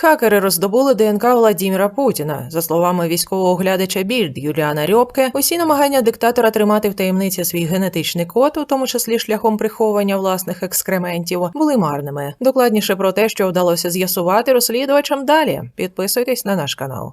Хакери роздобули ДНК Владіміра Путіна. За словами військового оглядача Більд Юліана Рьобке, усі намагання диктатора тримати в таємниці свій генетичний код, у тому числі шляхом приховування власних екскрементів, були марними. Докладніше про те, що вдалося з'ясувати розслідувачам далі. Підписуйтесь на наш канал.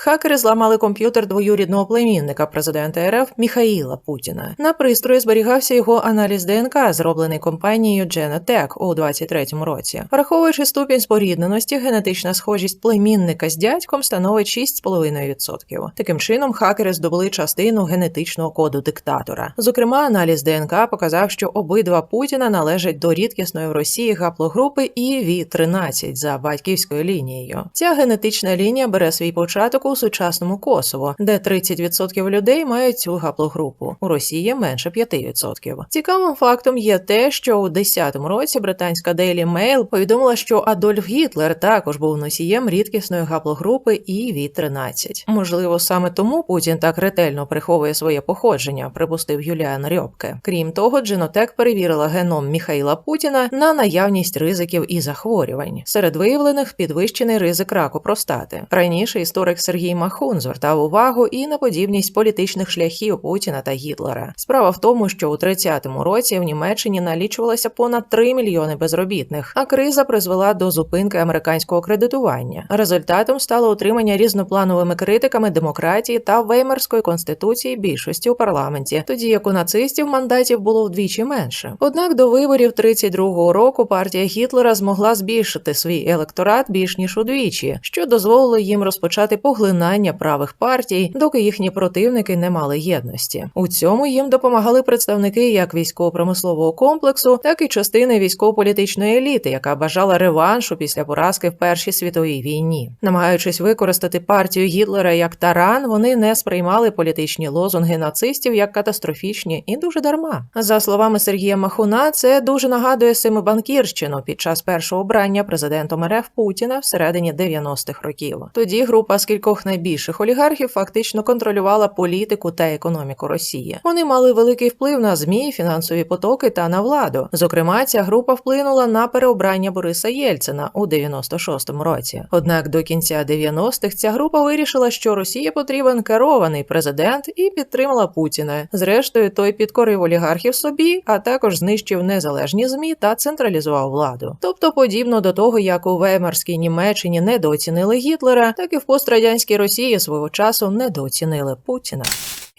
Хакери зламали комп'ютер двоюрідного племінника президента РФ Міхаїла Путіна. На пристрої зберігався його аналіз ДНК, зроблений компанією Genetech у 23-му році. Враховуючи ступінь спорідненості, генетична схожість племінника з дядьком становить 6,5%. Таким чином, хакери здобули частину генетичного коду диктатора. Зокрема, аналіз ДНК показав, що обидва Путіна належать до рідкісної в Росії гаплогрупи ІВ-13 за батьківською лінією. Ця генетична лінія бере свій початок у сучасному Косово, де 30% людей мають цю гаплогрупу. У Росії менше 5%. Цікавим фактом є те, що у 10-му році британська Daily Mail повідомила, що Адольф Гітлер також був носієм рідкісної гаплогрупи ІВ-13. Можливо, саме тому Путін так ретельно приховує своє походження, припустив Юліан Рьобке. Крім того, Дженотек перевірила геном Міхаїла Путіна на наявність ризиків і захворювань. Серед виявлених підвищений ризик раку простати. Раніше історик Сергій Махун звертав увагу і на подібність політичних шляхів Путіна та Гітлера. Справа в тому, що у 30-му році в Німеччині налічувалося понад 3 мільйони безробітних, а криза призвела до зупинки американського кредитування. Результатом стало утримання різноплановими критиками демократії та Веймарської конституції більшості у парламенті, тоді як у нацистів мандатів було вдвічі менше. Однак до виборів 32-го року партія Гітлера змогла збільшити свій електорат більш ніж удвічі, що дозволило їм розпочати поглинання правих партій, доки їхні противники не мали єдності. У цьому їм допомагали представники як військово-промислового комплексу, так і частини військово-політичної еліти, яка бажала реваншу після поразки в Першій світовій війні. Намагаючись використати партію Гітлера як таран, вони не сприймали політичні лозунги нацистів як катастрофічні і дуже дарма. За словами Сергія Махуна, це дуже нагадує семибанкірщину під час першого обрання президентом РФ Путіна всередині 90-х років. Тоді група з кількох найбільших олігархів фактично контролювала політику та економіку Росії. Вони мали великий вплив на змі, фінансові потоки та на владу. Зокрема, ця група вплинула на переобрання Бориса Єльцина у 96-му році. Однак до кінця 90-х ця група вирішила, що Росії потрібен керований президент і підтримала Путіна. Зрештою, той підкорив олігархів собі, а також знищив незалежні змі та централізував владу. Тобто, подібно до того, як у Веймарській Німеччині недооцінили Гітлера, так і в пострадянській Росії свого часу недооцінили Путіна.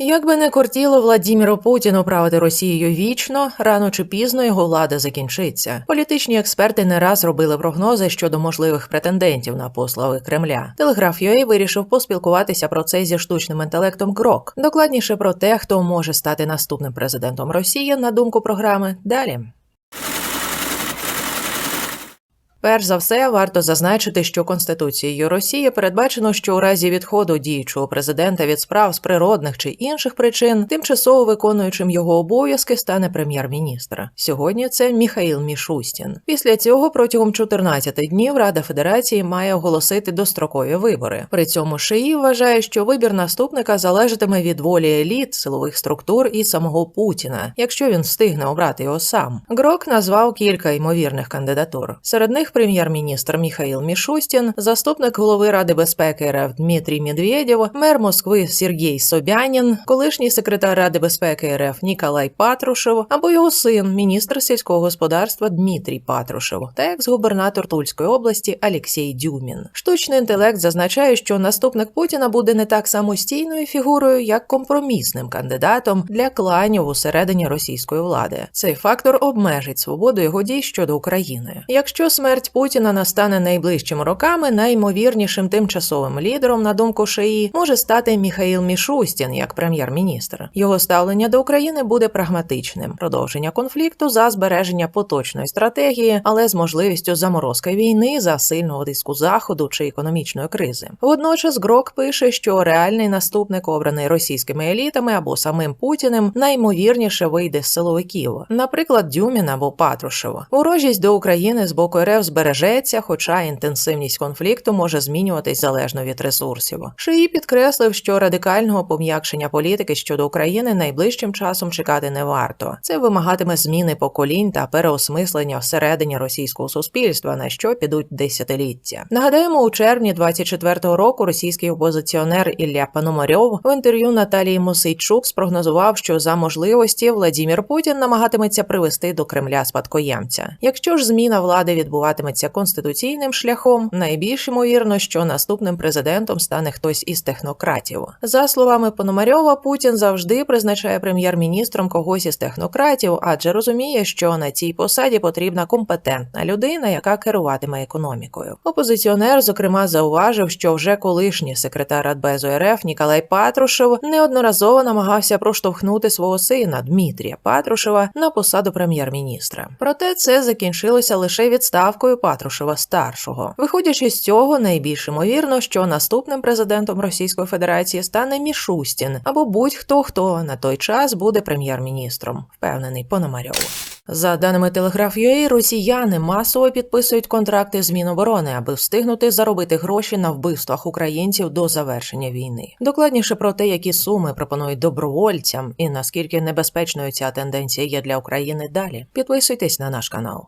Як би не кортіло Владіміру Путіну правити Росією вічно, рано чи пізно його влада закінчиться. Політичні експерти не раз робили прогнози щодо можливих претендентів на послави Кремля. Телеграф UA вирішив поспілкуватися про це зі штучним інтелектом Крок. Докладніше про те, хто може стати наступним президентом Росії, на думку програми. Далі. Перш за все, варто зазначити, що Конституцією Росії передбачено, що у разі відходу діючого президента від справ з природних чи інших причин тимчасово виконуючим його обов'язки стане прем'єр-міністр. Сьогодні це Міхаїл Мішустін. Після цього протягом 14 днів Рада Федерації має оголосити дострокові вибори. При цьому Шиї вважає, що вибір наступника залежатиме від волі еліт, силових структур і самого Путіна, якщо він встигне обрати його сам. Грок назвав кілька ймовірних кандидатур. Серед них прем'єр-міністр Міхаїл Мішустін, заступник голови Ради безпеки РФ Дмитрій Медведєв, мер Москви Сергій Собянін, колишній секретар Ради безпеки РФ Ніколай Патрушев або його син, міністр сільського господарства Дмитрій Патрушев та екс-губернатор Тульської області Алексій Дюмін. Штучний інтелект зазначає, що наступник Путіна буде не так самостійною фігурою, як компромісним кандидатом для кланів усередині російської влади. Цей фактор обмежить свободу його дій щодо України. Якщо смерть Путіна настане найближчими роками, найімовірнішим тимчасовим лідером, на думку Шиї, може стати Міхаїл Мішустін як прем'єр-міністр. Його ставлення до України буде прагматичним: продовження конфлікту за збереження поточної стратегії, але з можливістю заморозки війни за сильного тиску заходу чи економічної кризи. Водночас Грок пише, що реальний наступник, обраний російськими елітами або самим Путіним, найімовірніше вийде з силовиків, наприклад, Дюмін або Патрушев. Ворожість до України з боку РФ збережеться, хоча інтенсивність конфлікту може змінюватись залежно від ресурсів. Шиї підкреслив, що радикального пом'якшення політики щодо України найближчим часом чекати не варто. Це вимагатиме зміни поколінь та переосмислення всередині російського суспільства, на що підуть десятиліття. Нагадаємо, у червні 24-го року російський опозиціонер Ілля Пономарьов в інтерв'ю Наталії Мосейчук спрогнозував, що за можливості Владімір Путін намагатиметься привести до Кремля спадкоємця. Якщо ж зміна влади відбуватиметься конституційним шляхом, найбільш ймовірно, що наступним президентом стане хтось із технократів. За словами Пономарьова, Путін завжди призначає прем'єр-міністром когось із технократів, адже розуміє, що на цій посаді потрібна компетентна людина, яка керуватиме економікою. Опозиціонер, зокрема, зауважив, що вже колишній секретар Радбезу РФ Ніколай Патрушев неодноразово намагався проштовхнути свого сина Дмитрія Патрушева на посаду прем'єр-міністра. Проте це закінчилося лише відставкою Патрушева старшого. Виходячи з цього, найбільш ймовірно, що наступним президентом Російської Федерації стане Мішустін або будь-хто хто на той час буде прем'єр-міністром, впевнений Пономарьов. За даними Телеграф.ua, росіяни масово підписують контракти з Міноборони, аби встигнути заробити гроші на вбивствах українців до завершення війни. Докладніше про те, які суми пропонують добровольцям і наскільки небезпечною ця тенденція є для України далі. Підписуйтесь на наш канал.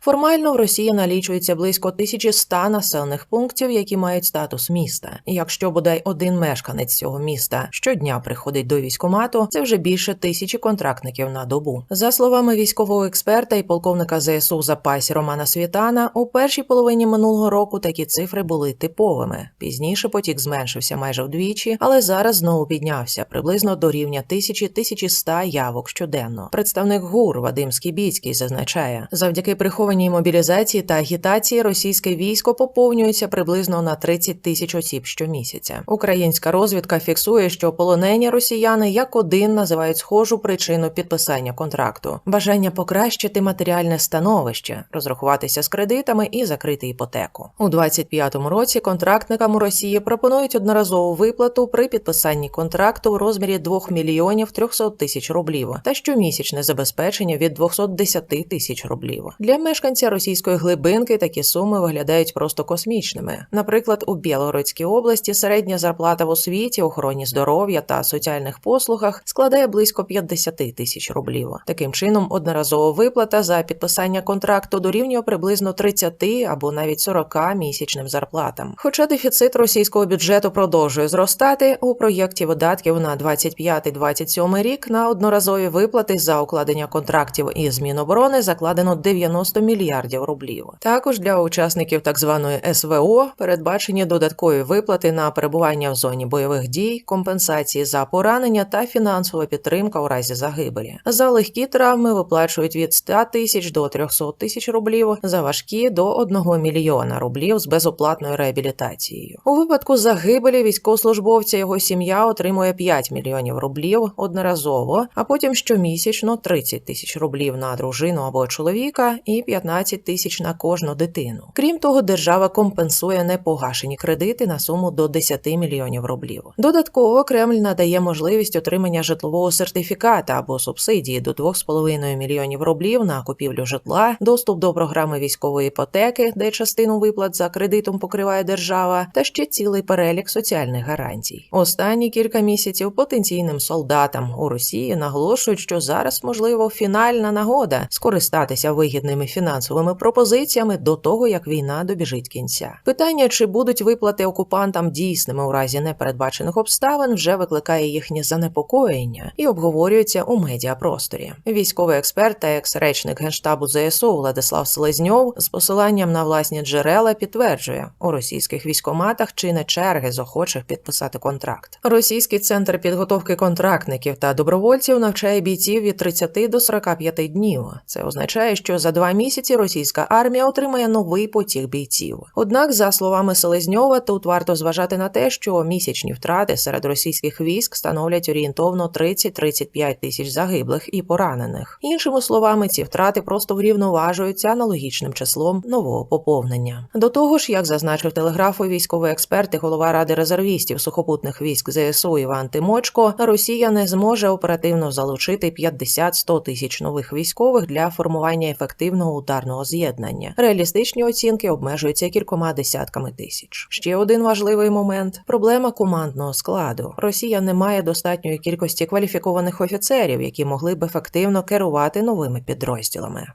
Формально в Росії налічується близько 1100 населених пунктів, які мають статус міста. Якщо бодай один мешканець цього міста щодня приходить до військомату, це вже більше тисячі контрактників на добу. За словами військового експерта і полковника ЗСУ в запасі Романа Світана, у першій половині минулого року такі цифри були типовими. Пізніше потік зменшився майже вдвічі, але зараз знову піднявся приблизно до рівня 1000-1100 явок щоденно. Представник ГУР Вадим Скібіцький зазначає, завдяки прихованій мобілізації та агітації російське військо поповнюється приблизно на 30 тисяч осіб щомісяця. Українська розвідка фіксує, що полонені росіяни як один називають схожу причину підписання контракту: бажання покращити матеріальне становище, розрахуватися з кредитами і закрити іпотеку. У 25-му році контрактникам у Росії пропонують одноразову виплату при підписанні контракту в розмірі 2 мільйонів 300 тисяч рублів та щомісячне забезпечення від 210 тисяч рублів. Для мешканця російської глибинки такі суми виглядають просто космічними. Наприклад, у Білгородській області середня зарплата в освіті, охороні здоров'я та соціальних послугах складає близько 50 тисяч рублів. Таким чином, одноразова виплата за підписання контракту дорівнює приблизно 30 або навіть 40 місячним зарплатам. Хоча дефіцит російського бюджету продовжує зростати, у проєкті видатків на 25-27 рік на одноразові виплати за укладення контрактів із Міноборони закладено 90 мільярдів рублів. Також для учасників так званої СВО передбачені додаткові виплати на перебування в зоні бойових дій, компенсації за поранення та фінансова підтримка у разі загибелі. За легкі травми виплачують від 100 тисяч до 300 тисяч рублів, за важкі до 1 мільйона рублів з безоплатною реабілітацією. У випадку загибелі військовослужбовця його сім'я отримує 5 мільйонів рублів одноразово, а потім щомісячно 30 тисяч рублів на дружину або чоловіка і 15 тисяч на кожну дитину. Крім того, держава компенсує непогашені кредити на суму до 10 мільйонів рублів. Додатково Кремль надає можливість отримання житлового сертифіката або субсидії до 2,5 мільйонів рублів на купівлю житла, доступ до програми військової іпотеки, де частину виплат за кредитом покриває держава, та ще цілий перелік соціальних гарантій. Останні кілька місяців потенційним солдатам у Росії наголошують, що зараз можливо фінальна нагода скористатися вигідними фінансовими пропозиціями до того, як війна добіжить кінця. Питання, чи будуть виплати окупантам дійсними у разі непередбачених обставин, вже викликає їхнє занепокоєння і обговорюється у медіапросторі. Військовий експерт та екс-речник генштабу ЗСУ Владислав Селезньов з посиланням на власні джерела підтверджує, у російських військоматах чи не черги з охочих підписати контракт. Російський центр підготовки контрактників та добровольців навчає бійців від 30 до 45 днів. Це означає, що за два місяці місяці російська армія отримає новий потік бійців. Однак, за словами Селезньова, тут варто зважати на те, що місячні втрати серед російських військ становлять орієнтовно 30-35 тисяч загиблих і поранених. Іншими словами, ці втрати просто врівноважуються аналогічним числом нового поповнення. До того ж, як зазначив телеграфу військовий експерт і голова ради резервістів сухопутних військ ЗСУ Іван Тимочко, Росія не зможе оперативно залучити 50-100 тисяч нових військових для формування ефективного ударного з'єднання. Реалістичні оцінки обмежуються кількома десятками тисяч. Ще один важливий момент: проблема командного складу. Росія не має достатньої кількості кваліфікованих офіцерів, які могли б ефективно керувати новими підрозділами.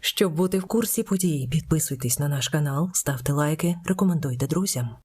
Щоб бути в курсі подій, підписуйтесь на наш канал, ставте лайки, рекомендуйте друзям.